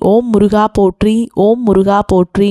ஓம் முருகா போற்றி ஓம் முருகா போற்றி.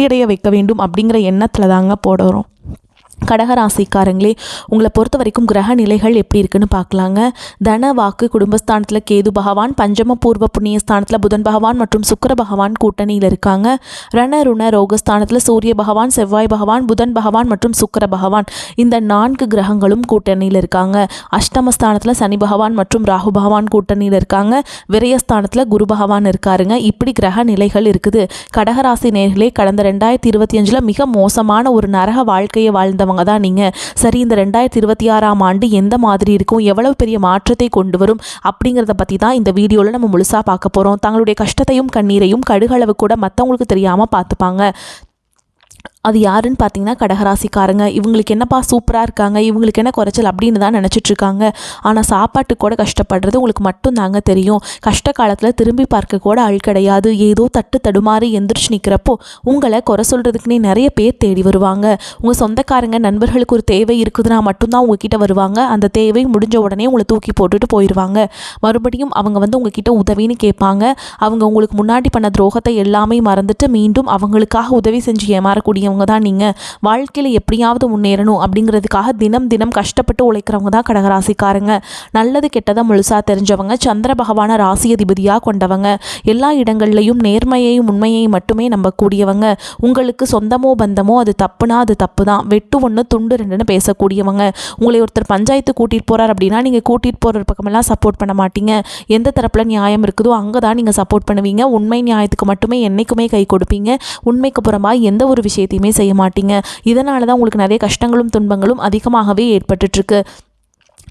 வெற்றியடைய வைக்க வேண்டும் அப்படிங்கிற எண்ணத்தில் தாங்க போடுறோம் கடகராசிக்காரங்களே உங்களை பொறுத்த வரைக்கும் கிரக நிலைகள் எப்படி இருக்குன்னு பார்க்கலாங்க. தன வாக்கு குடும்பஸ்தானத்தில் கேது பகவான் பஞ்சம பூர்வ புண்ணிய ஸ்தானத்தில் புதன் பகவான் மற்றும் சுக்கர பகவான் கூட்டணியில் இருக்காங்க. ரண ருண ரோகஸ்தானத்தில் சூரிய பகவான் செவ்வாய் பகவான் புதன் பகவான் மற்றும் சுக்கர பகவான். இந்த நான்கு கிரகங்களும் கூட்டணியில் இருக்காங்க. அஷ்டமஸ்தானத்தில் சனி பகவான் மற்றும் ராகு பகவான் கூட்டணியில் இருக்காங்க. விரயஸ்தானத்தில் குரு பகவான் இருக்காருங்க. இப்படி கிரக நிலைகள் இருக்குது. கடகராசி நேர்களே கடந்த ரெண்டாயிரத்தி இருபத்தி அஞ்சில் மிக மோசமான ஒரு நரக வாழ்க்கையை வாழ்ந்தவங்க தான் நீங்கள் சரி இந்த ரெண்டாயிரத்தி இருபத்தி ஆறாம் ஆண்டு எந்த மாதிரி இருக்கும்? எவ்வளவு பெரிய மாற்றத்தை கொண்டு வரும்? அப்படிங்கிறத பற்றி தான் இந்த வீடியோவில் நம்ம முழுசாக பார்க்க போகிறோம் தங்களுடைய கஷ்டத்தையும் கண்ணீரையும் கடுகளவு கூட மற்றவங்களுக்கு தெரியாமல் பார்த்துப்பாங்க. அது யாருன்னு பார்த்தீங்கன்னா கடகராசிக்காரங்க. இவங்களுக்கு என்னப்பா சூப்பராக இருக்காங்க? இவங்களுக்கு என்ன குறைச்சல் அப்படின்னு தான் நினச்சிட்ருக்காங்க. ஆனால் சாப்பாட்டு கூட கஷ்டப்படுறது உங்களுக்கு மட்டும் தாங்க தெரியும். கஷ்ட காலத்தில் திரும்பி பார்க்க கூட ஆள் கிடையாது. ஏதோ தட்டு தடுமாறி எந்திரிச்சு நிற்கிறப்போ உங்களை குறை சொல்கிறதுக்குனே நிறைய பேர் தேடி வருவாங்க. உங்கள் சொந்தக்காரங்க நண்பர்களுக்கு ஒரு தேவை இருக்குதுன்னா மட்டும்தான் உங்ககிட்ட வருவாங்க. அந்த தேவை முடிஞ்ச உடனே உங்களை தூக்கி போட்டுட்டு போயிடுவாங்க மறுபடியும் அவங்க வந்து உங்ககிட்ட உதவின்னு கேட்பாங்க. அவங்க உங்களுக்கு முன்னாடி பண்ண துரோகத்தை எல்லாமே மறந்துட்டு மீண்டும் அவங்களுக்காக உதவி செஞ்சு ஏமாறக்கூடிய உடையவங்க தான் நீங்கள் வாழ்க்கையில் எப்படியாவது முன்னேறணும் அப்படிங்கிறதுக்காக தினம் தினம் கஷ்டப்பட்டு உழைக்கிறவங்க தான் கடகராசிக்காரங்க. நல்லது கெட்டதை முழுசாக தெரிஞ்சவங்க சந்திர பகவான ராசி அதிபதியாக கொண்டவங்க. எல்லா இடங்கள்லையும் நேர்மையையும் உண்மையையும் மட்டுமே நம்பக்கூடியவங்க. உங்களுக்கு சொந்தமோ பந்தமோ அது தப்புனா அது தப்பு தான் வெட்டு ஒன்று துண்டு ரெண்டுன்னு பேசக்கூடியவங்க. உங்களை ஒருத்தர் பஞ்சாயத்து கூட்டிகிட்டு போகிறார் அப்படின்னா நீங்கள் கூட்டிகிட்டு போகிற பக்கமெல்லாம் சப்போர்ட் பண்ண மாட்டீங்க. எந்த தரப்பில் நியாயம் இருக்குதோ அங்கே தான் நீங்கள் சப்போர்ட் பண்ணுவீங்க. உண்மை நியாயத்துக்கு மட்டுமே என்றைக்குமே கை கொடுப்பீங்க. உண்மைக்கு புறமா எந்த ஒரு விஷயத்தையும் எதுவுமே செய்ய மாட்டீங்க. இதனால தான் உங்களுக்கு நிறைய கஷ்டங்களும் துன்பங்களும் அதிகமாகவே ஏற்பட்டுட்ருக்கு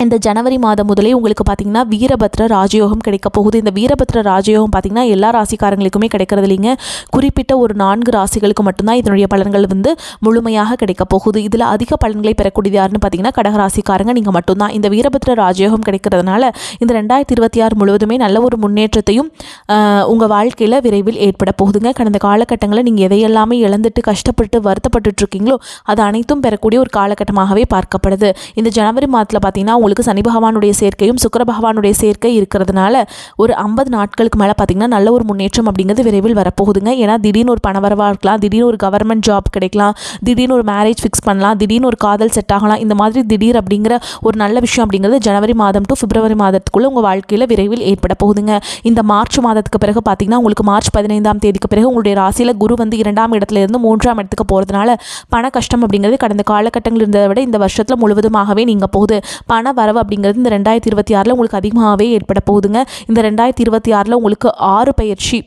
இந்த ஜனவரி மாதம் முதலே உங்களுக்கு பார்த்தீங்கன்னா வீரபத்ர ராஜயோகம் கிடைக்க போகுது. இந்த வீரபத்ர ராஜயோகம் பார்த்தீங்கன்னா எல்லா ராசிக்காரங்களுக்குமே கிடைக்கிறது இல்லைங்க. குறிப்பிட்ட ஒரு நான்கு ராசிகளுக்கு மட்டும்தான் இதனுடைய பலன்கள் வந்து முழுமையாக கிடைக்க போகுது. இதில் அதிக பலன்களை பெறக்கூடியது யாருன்னு பார்த்தீங்கன்னா கடகராசிக்காரங்க நீங்கள் மட்டும்தான். இந்த வீரபத்ர ராஜயோகம் கிடைக்கிறதுனால இந்த ரெண்டாயிரத்தி இருபத்தி ஆறு முழுவதுமே நல்ல ஒரு முன்னேற்றத்தையும் உங்கள் வாழ்க்கையில் விரைவில் ஏற்பட போகுதுங்க. கடந்த காலகட்டங்களில் நீங்கள் எதையெல்லாமே இழந்துட்டு கஷ்டப்பட்டு வருத்தப்பட்டு இருக்கீங்களோ அது அனைத்தும் பெறக்கூடிய ஒரு காலகட்டமாகவே பார்க்கப்படுது. இந்த ஜனவரி மாதத்தில் பார்த்தீங்கன்னா உங்களுக்கு சனி பகவானுடைய சேர்க்கையும் சுக்கர பகவானுடைய சேர்க்கை இருக்கிறதுனால ஒரு ஐம்பது நாட்களுக்கு மேலே பார்த்தீங்கன்னா நல்ல ஒரு முன்னேற்றம் அப்படிங்கிறது விரைவில் வரப்போகுதுங்க. ஏன்னா திடீர்னு ஒரு பணவரவாக இருக்கலாம் திடீர்னு ஒரு கவர்மெண்ட் ஜாப் கிடைக்கலாம் திடீர்னு ஒரு மேரேஜ் ஃபிக்ஸ் பண்ணலாம் திடீர்னு ஒரு காதல் செட் ஆகலாம். இந்த மாதிரி திடீர் அப்படிங்கிற ஒரு நல்ல விஷயம் அப்படிங்கிறது ஜனவரி மாதம் டு பிப்ரவரி மாதத்துக்குள்ளே உங்கள் வாழ்க்கையில் விரைவில் ஏற்பட போகுதுங்க. இந்த மார்ச் மாதத்துக்கு பிறகு பார்த்தீங்கன்னா உங்களுக்கு மார்ச் பதினைந்தாம் தேதிக்கு பிறகு உங்களுடைய ராசியில் குரு வந்து இரண்டாம் இடத்துல இருந்து மூன்றாம் இடத்துக்கு போகிறதுனால பண கஷ்டம் அப்படிங்கிறது கடந்த காலகட்டங்கள் இருந்ததை விட இந்த வருஷத்தில் முழுவதுமாகவே நீங்கள் போகுது. பண வரவு அப்படிங்கிறது இந்த ரெண்டாயிரத்தி இருபத்தி ஆறில் உங்களுக்கு அதிகமாகவே ஏற்பட போகுதுங்க. இந்த ரெண்டாயிரத்தி இருபத்தி ஆறில் உங்களுக்கு ஆறு பயிற்சி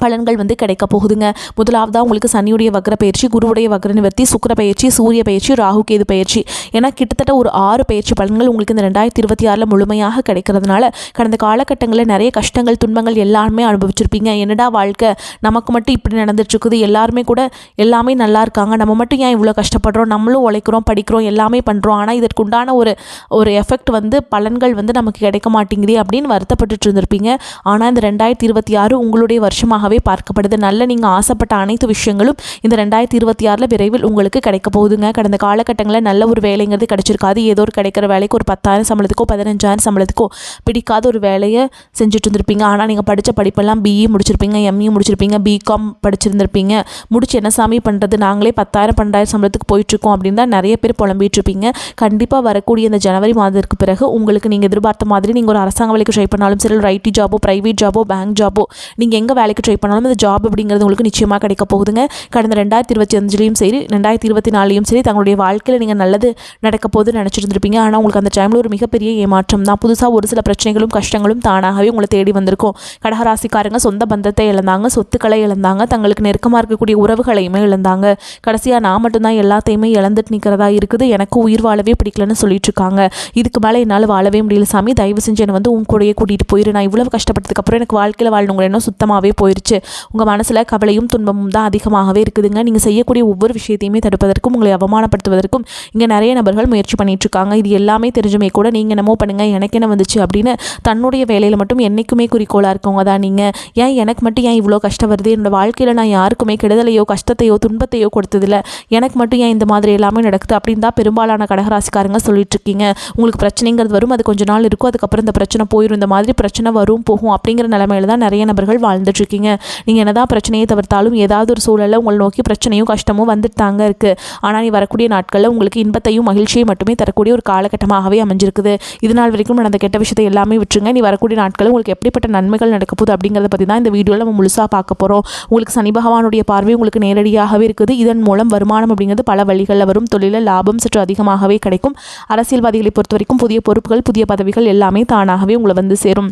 பலன்கள் வந்து கிடைக்க போகுதுங்க. முதலாவதாக உங்களுக்கு சனியுடைய வக்ர பயிற்சி குருவுடைய வக்ர நிவர்த்தி சுக்கர பயிற்சி சூரிய பயிற்சி ராகு கேது பயிற்சி. ஏன்னா கிட்டத்தட்ட ஒரு ஆறு பயிற்சி பலன்கள் உங்களுக்கு இந்த ரெண்டாயிரத்தி இருபத்தி ஆறில் முழுமையாக கிடைக்கிறதுனால கடந்த காலகட்டங்களில் நிறைய கஷ்டங்கள் துன்பங்கள் எல்லாருமே அனுபவிச்சிருப்பீங்க. என்னடா வாழ்க்கை? நமக்கு மட்டும் இப்படி நடந்துட்டுருக்குது. எல்லாருமே கூட எல்லாமே நல்லா இருக்காங்க. நம்ம மட்டும் ஏன் இவ்வளோ கஷ்டப்படுறோம்? நம்மளும் உழைக்கிறோம் படிக்கிறோம் எல்லாமே பண்ணுறோம் ஆனால் இதற்குண்டான ஒரு ஒரு எஃபெக்ட் வந்து பலன்கள் வந்து நமக்கு கிடைக்க மாட்டேங்குது அப்படின்னு வருத்தப்பட்டுட்டு இருந்திருப்பீங்க. ஆனால் இந்த ரெண்டாயிரத்தி இருபத்தி ஆறு உங்களுடைய வருஷமாக அதிகமாகவே பார்க்கப்படுது. நல்ல நீங்கள் ஆசைப்பட்ட அனைத்து விஷயங்களும் இந்த ரெண்டாயிரத்தி இருபத்தி ஆறில் விரைவில் உங்களுக்கு கிடைக்க போகுதுங்க. கடந்த காலகட்டங்களில் நல்ல ஒரு வேலைங்கிறது கிடைச்சிருக்காது. ஏதோ ஒரு கிடைக்கிற வேலைக்கு ஒரு பத்தாயிரம் சம்பளத்துக்கோ பதினஞ்சாயிரம் சம்பளத்துக்கோ பிடிக்காத ஒரு வேலையை செஞ்சுட்டு இருந்திருப்பீங்க. ஆனால் நீங்கள் படித்த படிப்பெல்லாம் பிஇ முடிச்சிருப்பீங்க எம்இ முடிச்சிருப்பீங்க பிகாம் படிச்சிருந்திருப்பீங்க. முடிச்சு என்ன சாமி பண்ணுறது நாங்களே பத்தாயிரம் பன்னெண்டாயிரம் சம்பளத்துக்கு போயிட்டுருக்கோம் அப்படின்னு தான் நிறைய பேர் புலம்பிட்டு இருப்பீங்க கண்டிப்பாக வரக்கூடிய இந்த ஜனவரி மாதத்திற்கு பிறகு உங்களுக்கு நீங்கள் எதிர்பார்த்த மாதிரி நீங்கள் ஒரு அரசாங்க வேலைக்கு ட்ரை பண்ணாலும் சரி ஒரு ஐடி ஜாபோ ப்ரைவேட் ஜாபோ பேங்க் ஜாபோ நீங்கள் எங்கே வேலைக்கு ட்ரை பண்ணாலும் இந்த ஜாப் அப்படிங்கிறது உங்களுக்கு நிச்சயமாக கிடைக்க போகுதுங்க. கடந்த ரெண்டாயிரத்தி இருபத்தி அஞ்சுலேயும் சரி ரெண்டாயிரத்தி இருபத்தி நாலுலையும் சரி தங்களுடைய வாழ்க்கையில் நீங்கள் நல்லது நடக்க போகுதுன்னு நினச்சிட்டு இருந்திருப்பீங்க. ஆனால் உங்களுக்கு அந்த டைமில் ஒரு மிகப்பெரிய ஏமாற்றம் தான். புதுசாக ஒரு சில பிரச்சனைகளும் கஷ்டங்களும் தானாகவே உங்களை தேடி வந்திருக்கும். கடகராசிக்காரங்க சொந்த பந்தத்தை இழந்தாங்க சொத்துக்களை இழந்தாங்க தங்களுக்கு நெருக்கமாக இருக்கக்கூடிய உறவுகளையுமே இழந்தாங்க. கடைசியாக நான் மட்டும்தான் எல்லாத்தையுமே இழந்துட்டு நிற்கிறதா இருக்குது. எனக்கு உயிர் வாழவே பிடிக்கலன்னு சொல்லிட்டு இருக்காங்க. இதுக்கு மேலே என்னால் வாழவே முடியல சாமி. தயவு செஞ்சு என்னை வந்து உன் கூடயே கூட்டிகிட்டு போயிரு. நான் இவ்வளவு கஷ்டப்பட்டதுக்கப்புறம் எனக்கு வாழ்க்கையில் வாழணுங்கிற எண்ணம் சுத்தமாகவே போயிருச்சு உங்கள் மனசில் கவலையும் துன்பமும் தான் அதிகமாகவே இருக்குதுங்க. நீங்கள் செய்யக்கூடிய ஒவ்வொரு விஷயத்தையுமே தடுப்பதற்கும் உங்களை அவமானப்படுத்துவதற்கும் இங்கே நிறைய நபர்கள் முயற்சி பண்ணிட்டு இருக்காங்க. இது எல்லாமே தெரிஞ்சுமே கூட நீங்கள் என்னமோ பண்ணுங்கள் எனக்கு என்ன வந்துச்சு அப்படின்னு தன்னுடைய வேலையில் மட்டும் என்றைக்குமே குறிக்கோளாக இருக்கவங்க தான். நீங்கள் ஏன் எனக்கு மட்டும் ஏன் இவ்வளோ கஷ்டம் வருது? என்னோட வாழ்க்கையில் நான் யாருக்குமே கெடுதலையோ கஷ்டத்தையோ துன்பத்தையோ கொடுத்ததில்ல. எனக்கு மட்டும் ஏன் இந்த மாதிரி எல்லாமே நடக்குது அப்படின்னு தான் பெரும்பாலான கடகராசிக்காரங்க சொல்லிட்டு இருக்கீங்க. உங்களுக்கு பிரச்சனைங்கிறது வரும் அது கொஞ்ச நாள் இருக்கும். அதுக்கப்புறம் இந்த பிரச்சனை போயிடும் இந்த மாதிரி பிரச்சனை வரும் போகும் அப்படிங்கிற நிலமையில தான் நிறைய நபர்கள் வாழ்ந்துட்டு இருக்கீங்க. நீங்கள் என்னதான் பிரச்சனையை தவிர்த்தாலும் ஏதாவது ஒரு சூழலில் உங்களை நோக்கி பிரச்சனையும் கஷ்டமும் வந்துட்டு தாங்க இருக்குது ஆனால் நீ வரக்கூடிய நாட்களில் உங்களுக்கு இன்பத்தையும் மகிழ்ச்சியை மட்டுமே தரக்கூடிய ஒரு காலகட்டமாகவே அமைஞ்சிருக்குது. இது நாள் வரைக்கும் நடந்த கெட்ட விஷயத்தை எல்லாமே விட்டுருங்க. நீ வரக்கூடிய நாட்களில் உங்களுக்கு எப்படிப்பட்ட நன்மைகள் நடக்க போகுது அப்படிங்கிறத பற்றி தான் இந்த வீடியோவில் நம்ம முழுசாக பார்க்க போகிறோம் உங்களுக்கு சனி பகவானுடைய பார்வை உங்களுக்கு நேரடியாகவே இருக்குது. இதன் மூலம் வருமானம் அப்படிங்கிறது பல வழிகளில் வரும். தொழிலில் லாபம் சற்று அதிகமாகவே கிடைக்கும். அரசியல்வாதிகளை பொறுத்த வரைக்கும் புதிய பொறுப்புகள் புதிய பதவிகள் எல்லாமே தானாகவே உங்களை வந்து சேரும்.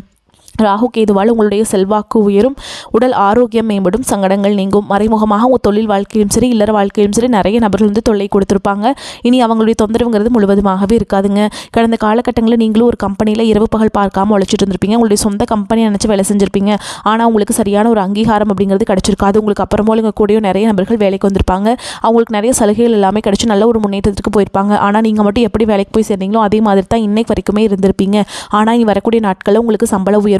ராகு கேதுவால் உங்களுடைய செல்வாக்கு உயரும் உடல் ஆரோக்கியம் மேம்படும் சங்கடங்கள் நீங்கும். மறைமுகமாக உங்கள் தொழில் வாழ்க்கையிலும் சரி இல்லற வாழ்க்கையிலும் சரி நிறைய நபர்கள் வந்து தொல்லை கொடுத்துருப்பாங்க. இனி அவங்களுடைய தொந்தரவுங்கிறது முழுவதுமாகவே இருக்காதுங்க. கடந்த காலகட்டங்களில் நீங்களும் ஒரு கம்பெனியில் இரவு பகல் பார்க்காம உழைச்சிட்டு இருந்திருப்பீங்க. உங்களுடைய சொந்த கம்பெனி நினச்சி வேலை செஞ்சிருப்பீங்க. ஆனால் உங்களுக்கு சரியான ஒரு அங்கீகாரம் அப்படிங்கிறது கிடச்சிருக்காது. உங்களுக்கு அப்புறமோ இங்கே கூடயும் நிறைய நபர்கள் வேலைக்கு வந்திருப்பாங்க. அவங்களுக்கு நிறைய சலுகைகள் எல்லாமே கிடச்சி நல்ல ஒரு முன்னேற்றத்துக்கு போயிருப்பாங்க. ஆனால் நீங்கள் மட்டும் எப்படி வேலைக்கு போய் சேர்ந்தீங்களோ அதே மாதிரி தான் இன்னைக்கு வரைக்குமே இருந்திருப்பீங்க. ஆனால் இனி வரக்கூடிய நாட்களில் உங்களுக்கு சம்பள உயர்வு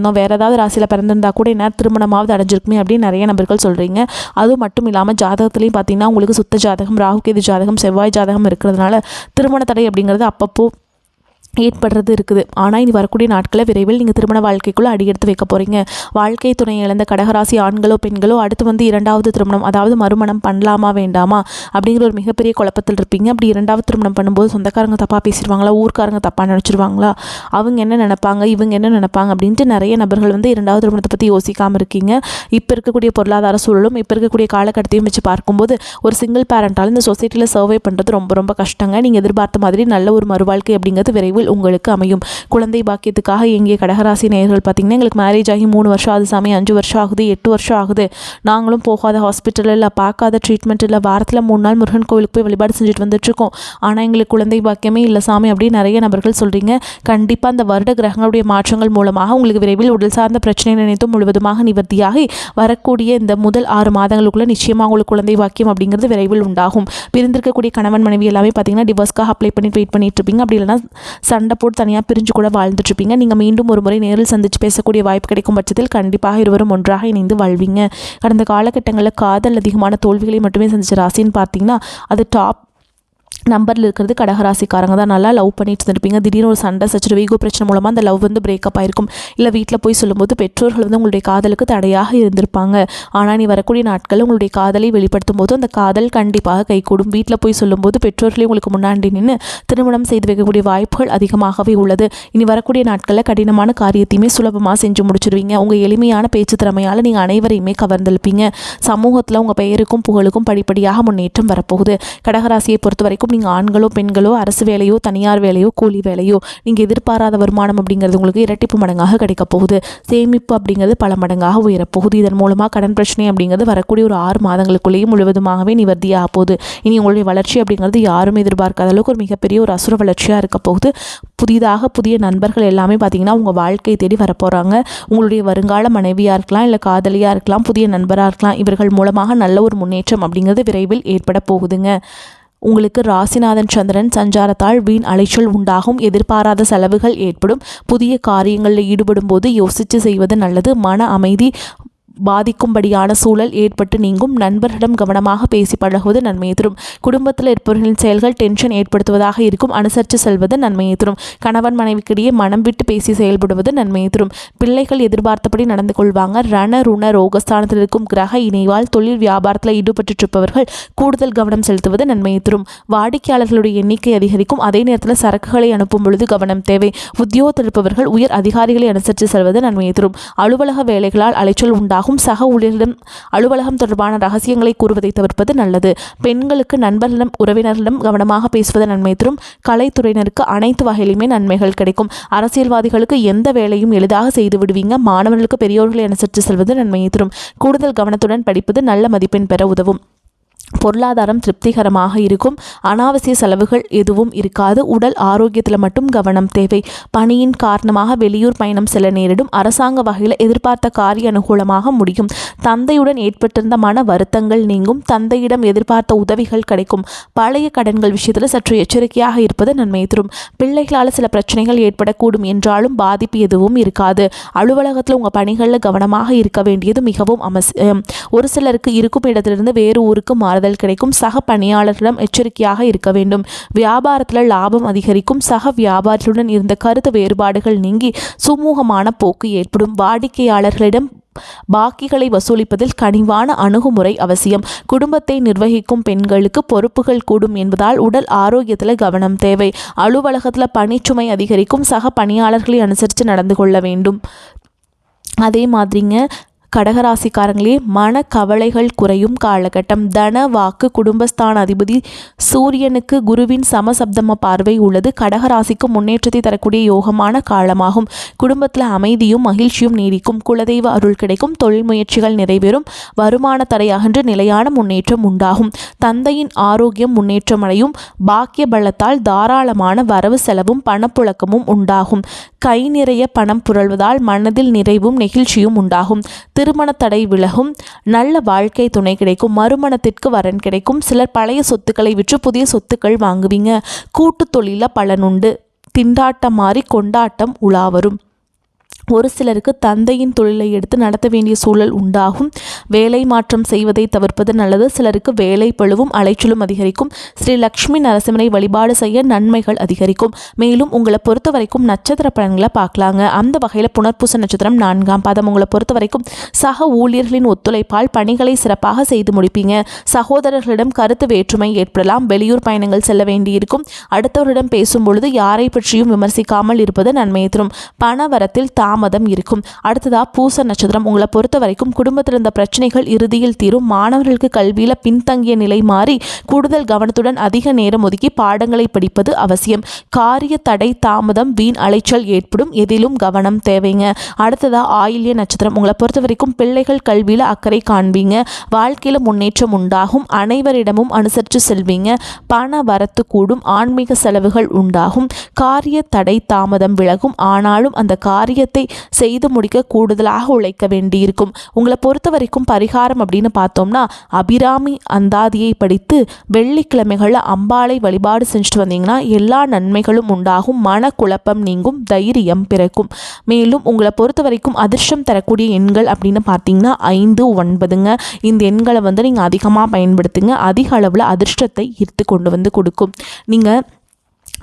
பிறந்தோம் வேறு ஏதாவது ராசியில் பிறந்திருந்தா கூட என்ன திருமணமாவது அடைஞ்சிருக்குமே அப்படின்னு நிறைய நபர்கள் சொல்கிறீங்க அது மட்டும் இல்லாமல் ஜாதகத்துலேயும் பார்த்தீங்கன்னா உங்களுக்கு சுத்த ஜாதகம் ராகுகேது ஜாதகம் செவ்வாய் ஜாதகம் இருக்கிறதுனால திருமண தடை அப்படிங்கிறது அப்பப்போ ஏற்படுறது இருக்குது. ஆனால் இனி வரக்கூடிய நாட்களில் விரைவில் நீங்கள் திருமண வாழ்க்கைக்குள்ளே அடியெடுத்து வைக்க போகிறீங்க வாழ்க்கை துணை இழந்த கடகராசி ஆண்களோ பெண்களோ அடுத்து வந்து இரண்டாவது திருமணம் அதாவது மறுமணம் பண்ணலாமா வேண்டாமா அப்படிங்கிற ஒரு மிகப்பெரிய குழப்பத்தில் இருப்பீங்க. அப்படி இரண்டாவது திருமணம் பண்ணும்போது சொந்தக்காரங்க தப்பாக பேசிடுவாங்களா ஊர்க்காரங்க தப்பாக நினச்சிருவாங்களா அவங்க என்ன நினைப்பாங்க இவங்க என்ன நினைப்பாங்க அப்படின்ட்டு நிறைய நபர்கள் வந்து இரண்டாவது திருமணத்தை பற்றி யோசிக்காமல் இருக்கீங்க. இப்போ இருக்கக்கூடிய பொருளாதார சூழலும் இப்போ இருக்கக்கூடிய காலகட்டத்தையும் வச்சு பார்க்கும்போது ஒரு சிங்கிள் பேரண்டால் இந்த சொசைட்டியில் சர்வே பண்ணுறது ரொம்ப ரொம்ப கஷ்டங்க. நீங்கள் எதிர்பார்த்த மாதிரி நல்ல ஒரு மறுவாழ்க்கை அப்படிங்கிறது விரைவில் உங்களுக்கு அமையும். குழந்தை பாக்கியத்துக்காக எங்கே கடகராசி நேயர்கள் பார்த்தீங்கன்னா எங்களுக்கு மேரேஜ் ஆகி மூணு வருஷம் ஆகுது சாமி அஞ்சு வருஷம் ஆகுது எட்டு வருஷம் ஆகுது. நாங்களும் போகாத ஹாஸ்பிட்டல் இல்லை பார்க்காத ட்ரீட்மெண்ட் இல்லை வாரத்தில் மூணு நாள் முருகன் கோவிலுக்கு போய் வழிபாடு செஞ்சுட்டு வந்துட்டுருக்கோம். ஆனால் எங்களுக்கு குழந்தை பாக்கியமே இல்லை சாமி அப்படின்னு நிறைய நபர்கள் சொல்கிறீங்க கண்டிப்பாக அந்த வருட கிரகங்களுடைய மாற்றங்கள் மூலமாக உங்களுக்கு விரைவில் உடல் சார்ந்த பிரச்சனை நினைத்தும் முழுவதுமாக நிவர்த்தியாகி வரக்கூடிய இந்த முதல் ஆறு மாதங்களுக்குள்ளே நிச்சயமாக உங்களுக்கு குழந்தை பாக்கியம் அப்படிங்கிறது விரைவில் உண்டாகும். பிரிந்திருக்கக்கூடிய கணவன் மனைவி எல்லாமே பார்த்தீங்கன்னா டிவோர்ஸ்க்காக அப்ளை பண்ணி வெயிட் பண்ணிட்டு இருப்பீங்க. அப்படி இல்லைன்னா சண்டை போட்டு தனியாக பிரிஞ்சு கூட வாழ்ந்துட்டுருப்பீங்க. நீங்கள் மீண்டும் ஒரு முறை நேரில் சந்திச்சு பேசக்கூடிய வாய்ப்பு கிடைக்கும் பட்சத்தில் கண்டிப்பாக இருவரும் ஒன்றாக இணைந்து வாழ்வீங்க. கடந்த காலகட்டங்களில் காதல் அதிகமான தோல்விகளை மட்டுமே சந்திச்ச ராசின்னு பார்த்தீங்கன்னா அது டாப் நம்பரில் இருக்கிறது கடகராசிக்காரங்க தான். நல்லா லவ் பண்ணிட்டு இருந்திருப்பீங்க. திடீர்னு ஒரு சண்டை சச்சரவு ஈகோ பிரச்சனை மூலமாக அந்த லவ் வந்து பிரேக்கப் ஆயிருக்கும். இல்லை வீட்டில் போய் சொல்லும்போது பெற்றோர்கள் வந்து உங்களுடைய காதலுக்கு தடையாக இருந்திருப்பாங்க. ஆனால் நீ வரக்கூடிய நாட்களில் உங்களுடைய காதலை வெளிப்படுத்தும் போது அந்த காதல் கண்டிப்பாக கைகூடும். வீட்டில் போய் சொல்லும்போது பெற்றோர்களே உங்களுக்கு முன்னாடி நின்று திருமணம் செய்து வைக்கக்கூடிய வாய்ப்புகள் அதிகமாகவே உள்ளது. இனி வரக்கூடிய நாட்களில் கடினமான காரியத்தையுமே சுலபமாக செஞ்சு முடிச்சிடுவீங்க உங்கள் எளிமையான பேச்சு திறமையால் நீங்கள் அனைவரையுமே கவர்ந்தெழுப்பீங்க சமூகத்தில் உங்கள் பெயருக்கும் புகழுக்கும் படிப்படியாக முன்னேற்றம் வரப்போகுது. கடகராசியை பொறுத்த வரைக்கும் நீங்கள் ஆண்களோ பெண்களோ அரசு வேலையோ தனியார் வேலையோ கூலி வேலையோ நீங்கள் எதிர்பாராத வருமானம் அப்படிங்கிறது உங்களுக்கு இரட்டிப்பு மடங்காக கிடைக்க போகுது. சேமிப்பு அப்படிங்கிறது பல மடங்காக உயரப்போகுது. இதன் மூலமாக கடன் பிரச்சனை அப்படிங்கிறது வரக்கூடிய ஒரு ஆறு மாதங்களுக்குள்ளேயே முழுவதுமாகவே நிவர்த்தியாக போகுது. இனி உங்களுடைய வளர்ச்சி அப்படிங்கிறது யாரும் எதிர்பார்க்காத அளவுக்கு ஒரு மிகப்பெரிய ஒரு அசுர வளர்ச்சியாக இருக்க போகுது. புதிதாக புதிய நண்பர்கள் எல்லாமே பார்த்தீங்கன்னா உங்கள் வாழ்க்கை தேடி வரப்போகிறாங்க உங்களுடைய வருங்கால மனைவியாக இருக்கலாம் இல்லை காதலியாக இருக்கலாம் புதிய நண்பராக இருக்கலாம் இவர்கள் மூலமாக நல்ல ஒரு முன்னேற்றம் அப்படிங்கிறது விரைவில் ஏற்பட போகுதுங்க. உங்களுக்கு ராசிநாதன் சந்திரன் சஞ்சாரத்தால் வீண் அலைச்சல் உண்டாகும். எதிர்பாராத செலவுகள் ஏற்படும். புதிய காரியங்களில் ஈடுபடும் போது யோசித்து செய்வது நல்லது. மன அமைதி பாதிக்கும்படியான சூழல் ஏற்பட்டு நீங்கும். நண்பர்களிடம் கவனமாக பேசி பழகுவது நன்மையை தரும். குடும்பத்தில் இருப்பவர்களின் செயல்கள் டென்ஷன் ஏற்படுத்துவதாக இருக்கும். அனுசரித்து செல்வது நன்மையை தரும். கணவன் மனைவிக்கிடையே மனம் விட்டு பேசி செயல்படுவது நன்மையை தரும். பிள்ளைகள் எதிர்பார்த்தபடி நடந்து கொள்வாங்க. ரண ருண ரோகஸ்தானத்தில் இருக்கும் கிரக இணைவால் தொழில் வியாபாரத்தில் ஈடுபட்டிருப்பவர்கள் கூடுதல் கவனம் செலுத்துவது நன்மையை தரும். வாடிக்கையாளர்களுடைய எண்ணிக்கை அதிகரிக்கும். அதே நேரத்தில் சரக்குகளை அனுப்பும் பொழுது கவனம் தேவை. உத்தியோகத்தில் இருப்பவர்கள் உயர் அதிகாரிகளை அனுசரித்து செல்வது நன்மையை தரும். அலுவலக வேலைகளால் அலைச்சல் உண்டாகும். ஆகும் சக ஊழியர்களிடம் அலுவலகம் தொடர்பான ரகசியங்களை கூறுவதை தவிர்ப்பது நல்லது. பெண்களுக்கு நண்பர்களிடம் உறவினர்களிடம் கவனமாக பேசுவது நன்மை தரும். கலைத்துறையினருக்கு அனைத்து வகையிலுமே நன்மைகள் கிடைக்கும். அரசியல்வாதிகளுக்கு எந்த வேலையும் எளிதாக செய்து விடுவீங்க. மாணவர்களுக்கு பெரியோர்களை அனுசரித்து செல்வது நன்மையை தரும். கூடுதல் கவனத்துடன் படிப்பது நல்ல மதிப்பெண் பெற உதவும். பொருளாதாரம் திருப்திகரமாக இருக்கும். அனாவசிய செலவுகள் எதுவும் இருக்காது. உடல் ஆரோக்கியத்தில் மட்டும் கவனம் தேவை. பணியின் காரணமாக வெளியூர் பயணம் செல்ல நேரிடும். அரசாங்க வகையில் எதிர்பார்த்த காரிய அனுகூலமாக முடியும். தந்தையுடன் ஏற்பட்டிருந்த மன வருத்தங்கள் நீங்கும். தந்தையிடம் எதிர்பார்த்த உதவிகள் கிடைக்கும். பழைய கடன்கள் விஷயத்தில் சற்று எச்சரிக்கையாக இருப்பது நன்மை தரும். பிள்ளைகளால் சில பிரச்சனைகள் ஏற்படக்கூடும் என்றாலும் பாதிப்பு எதுவும் இருக்காது. அலுவலகத்தில் உங்கள் பணிகளில் கவனமாக இருக்க வேண்டியது மிகவும் அவசியம் ஒரு சிலருக்கு இருக்கும் இடத்திலிருந்து வேறு ஊருக்கு மாற ஆறுதல் கிடைக்கும். சக பணியாளர்களிடம் எச்சரிக்கையாக இருக்க வேண்டும். வியாபாரத்தில் லாபம் அதிகரிக்கும். சக வியாபாரிகளுடன் இருந்த கருத்து வேறுபாடுகள் நீங்கி சுமூகமான போக்கு ஏற்படும். வாடிக்கையாளர்களிடம் பாக்கிகளை வசூலிப்பதில் கனிவான அணுகுமுறை அவசியம். குடும்பத்தை நிர்வகிக்கும் பெண்களுக்கு பொறுப்புகள் கூடும் என்பதால் உடல் ஆரோக்கியத்தில் கவனம் தேவை. அலுவலகத்தில் பணிச்சுமை அதிகரிக்கும். சக பணியாளர்களை அனுசரித்து நடந்து கொள்ள வேண்டும். அதே மாதிரிங்க கடகராசிக்காரங்களே மன கவலைகள் குறையும் காலகட்டம். தன வாக்கு குடும்பஸ்தான அதிபதி சூரியனுக்கு குருவின் சமசப்தம பார்வை உள்ளது. கடகராசிக்கு முன்னேற்றத்தை தரக்கூடிய யோகமான காலமாகும். குடும்பத்தில் அமைதியும் மகிழ்ச்சியும் நீடிக்கும். குலதெய்வ அருள் கிடைக்கும். தொழில் முயற்சிகள் நிறைவேறும். வருமான தடையாகின்ற நிலையான முன்னேற்றம் உண்டாகும். தந்தையின் ஆரோக்கியம் முன்னேற்றமடையும். பாக்கிய பலத்தால் தாராளமான வரவு செலவும் பணப்புழக்கமும் உண்டாகும். கை நிறைய பணம் புரள்வதால் மனதில் நிறைவும் நெகிழ்ச்சியும் உண்டாகும். திருமண தடை விலகும் நல்ல வாழ்க்கை துணை கிடைக்கும் மறுமணத்திற்கு வரன் கிடைக்கும். சிலர் பழைய சொத்துக்களை விற்று புதிய சொத்துக்கள் வாங்குவீங்க. கூட்டு தொழில பலனுண்டு திண்டாட்டம் மாறி கொண்டாட்டம் உலாவரும் ஒரு சிலருக்கு தந்தையின் தொழிலை எடுத்து நடத்த வேண்டிய சூழல் உண்டாகும். வேலை மாற்றம் செய்வதை தவிர்ப்பது நல்லது. சிலருக்கு வேலை பழுவும் அலைச்சலும் அதிகரிக்கும். ஸ்ரீ லக்ஷ்மி நரசிம்மனை வழிபாடு செய்ய நன்மைகள் அதிகரிக்கும். மேலும் உங்களை பொறுத்த வரைக்கும் நட்சத்திர பலன்களை பார்க்கலாங்க. அந்த வகையில் புனர்பூச நட்சத்திரம் நான்காம் பாதம். உங்களை பொறுத்த வரைக்கும் சக ஊழியர்களின் ஒத்துழைப்பால் பணிகளை சிறப்பாக செய்து முடிப்பீங்க. சகோதரர்களிடம் கருத்து வேற்றுமை ஏற்படலாம். வெளியூர் பயணங்கள் செல்ல வேண்டியிருக்கும். அடுத்தவரிடம் பேசும் பொழுது யாரை பற்றியும் விமர்சிக்காமல் இருப்பது நன்மையை தரும். பணவரத்தில் தாம் தாமதம் இருக்கும். அடுத்ததா பூச நட்சத்திரம். உங்களை பொறுத்த வரைக்கும் குடும்பத்தில் இருந்த பிரச்சனைகள் இறுதியில் தீரும். மாணவர்களுக்கு கல்வியில் பின்தங்கிய நிலை மாறி கூடுதல் கவனத்துடன் அதிக நேரம் ஒதுக்கி பாடங்களை படிப்பது அவசியம். காரிய தடை தாமதம் வீண் அலைச்சல் ஏற்படும். எதிலும் கவனம் தேவைங்க. அடுத்ததா ஆயில்ய நட்சத்திரம். உங்களை பொறுத்த வரைக்கும் பிள்ளைகள் கல்வியில் அக்கறை காண்பீங்க. வாழ்க்கையில் முன்னேற்றம் உண்டாகும். அனைவரிடமும் அனுசரித்து செல்வீங்க. பண வரத்து கூடும். ஆன்மீக செலவுகள் உண்டாகும். காரிய தடை தாமதம் விலகும். ஆனாலும் அந்த காரியத்தை செய்து முடிக்க கூடுதலாக உழைக்க வேண்டியிருக்கும். உங்களை பொறுத்த வரைக்கும் பரிகாரம் அப்படின்னு பார்த்தோம்னா அபிராமி அந்தாதியை படித்து வெள்ளிக்கிழமைகளில் அம்பாளை வழிபாடு செஞ்சுட்டு வந்தீங்கன்னா எல்லா நன்மைகளும் உண்டாகும். மனக்குழப்பம் நீங்கும் தைரியம் பிறக்கும். மேலும் உங்களை பொறுத்த வரைக்கும் அதிர்ஷ்டம் தரக்கூடிய எண்கள் அப்படின்னு பார்த்தீங்கன்னா ஐந்து ஒன்பதுங்க. இந்த எண்களை வந்து நீங்கள் அதிகமாக பயன்படுத்துங்க. அதிக அளவில் அதிர்ஷ்டத்தை ஈர்த்து கொண்டு வந்து கொடுக்கும். நீங்கள்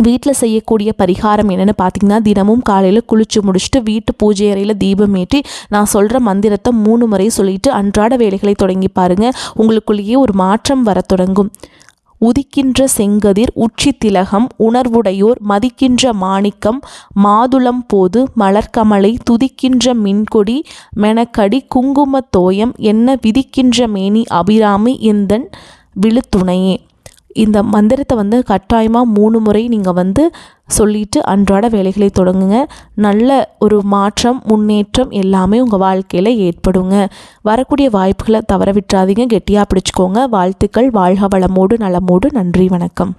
வீட்டில் செய்யக்கூடிய பரிகாரம் என்னென்னு பார்த்தீங்கன்னா தினமும் காலையில் குளிச்சு முடிச்சுட்டு வீட்டு பூஜை அறையில் தீபம் ஏற்றி நான் சொல்கிற மந்திரத்தை மூணு முறை சொல்லிட்டு அன்றாட வேலைகளை தொடங்கி பாருங்கள் உங்களுக்குள்ளேயே ஒரு மாற்றம் வர தொடங்கும். உதிக்கின்ற செங்கதிர் உச்சி திலகம் உணர்வுடையோர் மதிக்கின்ற மாணிக்கம் மாதுளம் போது மலர்கமலை துதிக்கின்ற மின்கொடி மெனக்கடி குங்கும தோயம் என்ன விதிக்கின்ற மேனி அபிராமி எந்தன் விழுத்துணையே. இந்த மந்திரத்தை வந்து கட்டாயமாக மூணு முறை நீங்கள் வந்து சொல்லிட்டு அன்றாட வேலைகளை தொடங்குங்க. நல்ல ஒரு மாற்றம் முன்னேற்றம் எல்லாமே உங்கள் வாழ்க்கையில் ஏற்படுங்க. வரக்கூடிய வாய்ப்புகளை தவற விட்டுறாதீங்க. கெட்டியாக பிடிச்சிக்கோங்க. வாழ்த்துக்கள். வாழ்க வளமோடு நலமோடு. நன்றி. வணக்கம்.